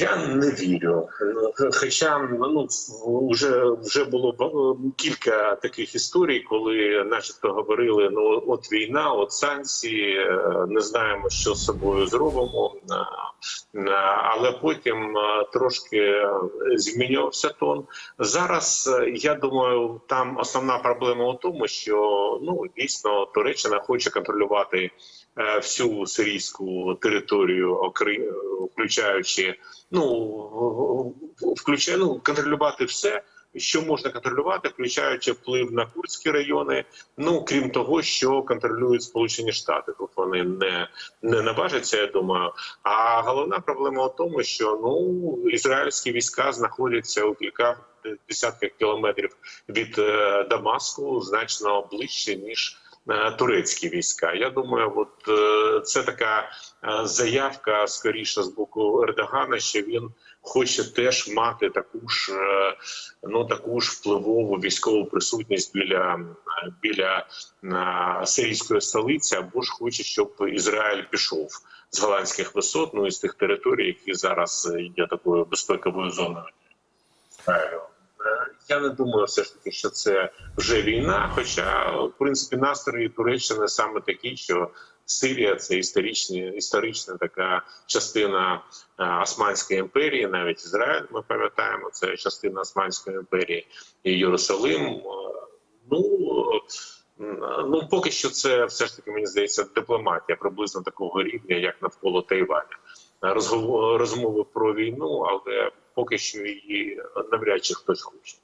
Я не вірю. Ну, Хоча ну вже вже було кілька таких історій, коли, начебто, говорили: ну от війна, от санкції, е, не знаємо, що з собою зробимо. Е, е, Але потім е, трошки е, змінювався тон. Зараз е, я думаю, там основна проблема у тому, що ну дійсно Туреччина хоче контролювати е, всю сирійську територію, окрі- включаючи ну включає ну, контролювати все. Що можна контролювати, включаючи вплив на курдські райони. Ну крім того, що контролюють Сполучені Штати, тут вони не, не наважаться. Я думаю. А головна проблема в тому, що ну ізраїльські війська знаходяться у кількох десятках кілометрів від е, Дамаску, значно ближче ніж турецькі війська. Я думаю, от е, це така е, заявка скоріше з боку Ердогана, що він хоче теж мати таку ж е, ну таку ж впливову військову присутність біля е, біля е, сирійської столиці, або ж хоче, щоб Ізраїль пішов з голландських висот, ну і з тих територій, які зараз е, є такою безпековою зоною. Е, Я не думаю, все ж таки, що це вже війна. Хоча, в принципі, настрої Туреччини саме такі, що Сирія це історичні, історична така частина е, Османської імперії, навіть Ізраїль, ми пам'ятаємо, це частина Османської імперії і Єрусалим. Е, Ну ну поки що це все ж таки мені здається дипломатія приблизно такого рівня, як навколо Тайваня. Розмови про війну, але поки що її навряд чи хтось хоче.